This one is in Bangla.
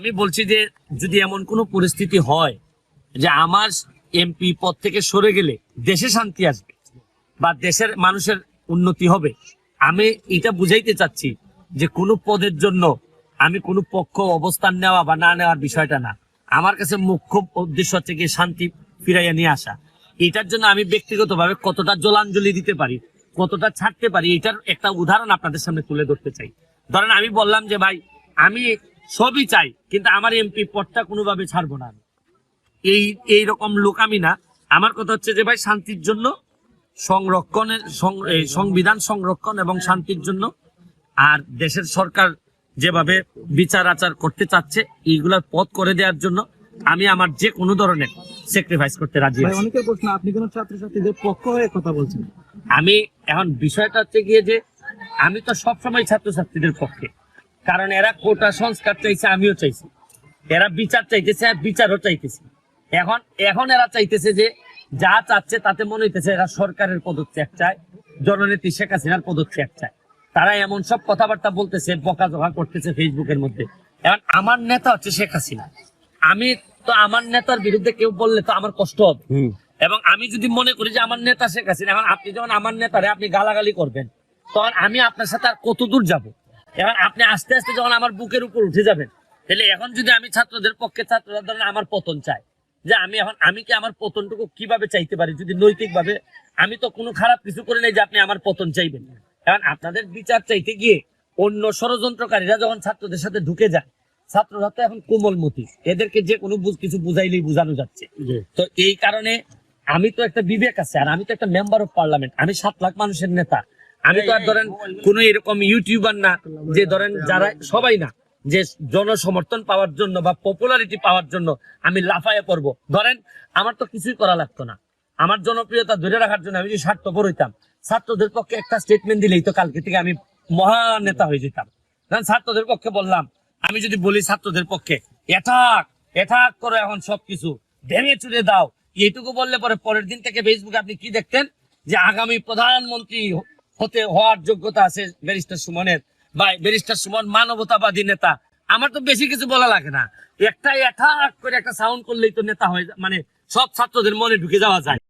আমি বলছি যে যদি এমন কোনো পরিস্থিতি হয় যে আমার এমপি পদ থেকে সরে গেলে দেশে শান্তি আসবে বা দেশের মানুষের উন্নতি হবে, আমি এটা বুঝাইতে চাচ্ছি যে কোনো পদের জন্য আমি কোনো পক্ষ অবস্থান নেওয়া বা না নেওয়ার বিষয়টা না। আমার কাছে মুখ্য উদ্দেশ্য হচ্ছে গিয়ে শান্তি ফিরাইয়া নিয়ে আসা। এটার জন্য আমি ব্যক্তিগতভাবে কতটা জলাঞ্জলি দিতে পারি, কতটা ছাড়তে পারি, এটার একটা উদাহরণ আপনাদের সামনে তুলে ধরতে চাই। ধরেন আমি বললাম যে ভাই, আমি সবই চাই কিন্তু আমার এমপি পদটা কোনোভাবে ছাড়বো না আমি। এই এই রকম লোক আমি না। আমার কথা হচ্ছে যে ভাই শান্তির জন্য সংরক্ষণের সংবিধান সংরক্ষণ এবং শান্তির জন্য আর দেশের সরকার যেভাবে বিচার আচার করতে চাচ্ছে এইগুলার পথ করে দেওয়ার জন্য আমি আমার যে কোনো ধরনের স্যাক্রিফাইস করতে রাজি আছি। অনেকের প্রশ্ন আপনি কোন ছাত্রছাত্রীদের পক্ষ হয়ে কথা বলছেন? আমি এখন বিষয়টা হচ্ছে গিয়ে যে আমি তো সবসময় ছাত্রছাত্রীদের পক্ষে। কারণ এরা কোটা সংস্কার চাইছে আমিও চাইছি। এরা বিচার চাইতেছে আর বিচারও চাইতেছে। এখন এখন এরা চাইতেছে যে যা চাচ্ছে তাতে মনে হইতেছে এরা সরকারের পদত্যাগ চায় জননেত্রী শেখ হাসিনার পদত্যাগ চায়। তারা এমন সব কথাবার্তা বলতেছে বকাঝকা করতেছে ফেসবুকের মধ্যে। এখন আমার নেতা হচ্ছে শেখ হাসিনা। আমি তো আমার নেতার বিরুদ্ধে কেউ বললে তো আমার কষ্ট হবে। এবং আমি যদি মনে করি যে আমার নেতা শেখ হাসিনা এখন আপনি যখন আমার নেতারে আপনি গালাগালি করবেন তখন আমি আপনার সাথে আর কত দূর যাব? এখন আপনি আস্তে আস্তে যখন আমার বুকের উপর উঠে যাবেন তাহলে এখন যদি আমি ছাত্রদের পক্ষে ছাত্ররা ধরেন আমার পতন চাই যে আমি এখন আমি কি আমার পতনটুকু কীভাবে চাইতে পারি? যদি নৈতিক ভাবে আমি তো কোনো খারাপ কিছু করে নেই যে আপনি আমার পতন চাইবেন। এখন আপনাদের বিচার চাইতে গিয়ে অন্য ষড়যন্ত্রকারীরা যখন ছাত্রদের সাথে ঢুকে যায় ছাত্ররা তো এখন কোমলমতি এদেরকে যে কোনো বুঝ- কিছু বুঝাইলেই বোঝানো যাচ্ছে। তো এই কারণে আমি তো একটা বিবেক আছে আর আমি তো একটা মেম্বার অফ পার্লামেন্ট আমি সাত লাখ মানুষের নেতা। আমি তো আর ধরেন কোন এরকম ইউটিউবার না যে ধরেন যারা সবাই না যে জনসমর্থন পাওয়ার জন্য বা পপুলারিটি পাওয়ার জন্য আমি লাফায়ে পড়ব। ধরেন আমার তো কিছুই করা লাগতো না। আমার জনপ্রিয়তা ধরে রাখার জন্য আমি যদি স্বার্থপর হইতাম ছাত্রদের পক্ষে একটা স্টেটমেন্ট দিলেই তো কালকে থেকে আমি মহান নেতা হয়ে যেতাম। কারণ ছাত্রদের পক্ষে বললাম আমি যদি বলি ছাত্রদের পক্ষে এটাক এটাক করে এখন সবকিছু ভেঙে চুরে দাও। এইটুকু বললে পরে পরের দিন থেকে ফেসবুকে আপনি কি দেখতেন? যে আগামী প্রধানমন্ত্রী হতে হওয়ার যোগ্যতা আছে ব্যারিস্টার সুমনের। বা ব্যারিস্টার সুমন মানবতাবাদী নেতা। আমার তো বেশি কিছু বলা লাগে না। একটা একা করে একটা সাউন্ড করলেই তো নেতা হয়ে মানে সব ছাত্রদের মনে ঢুকে যাওয়া যায়।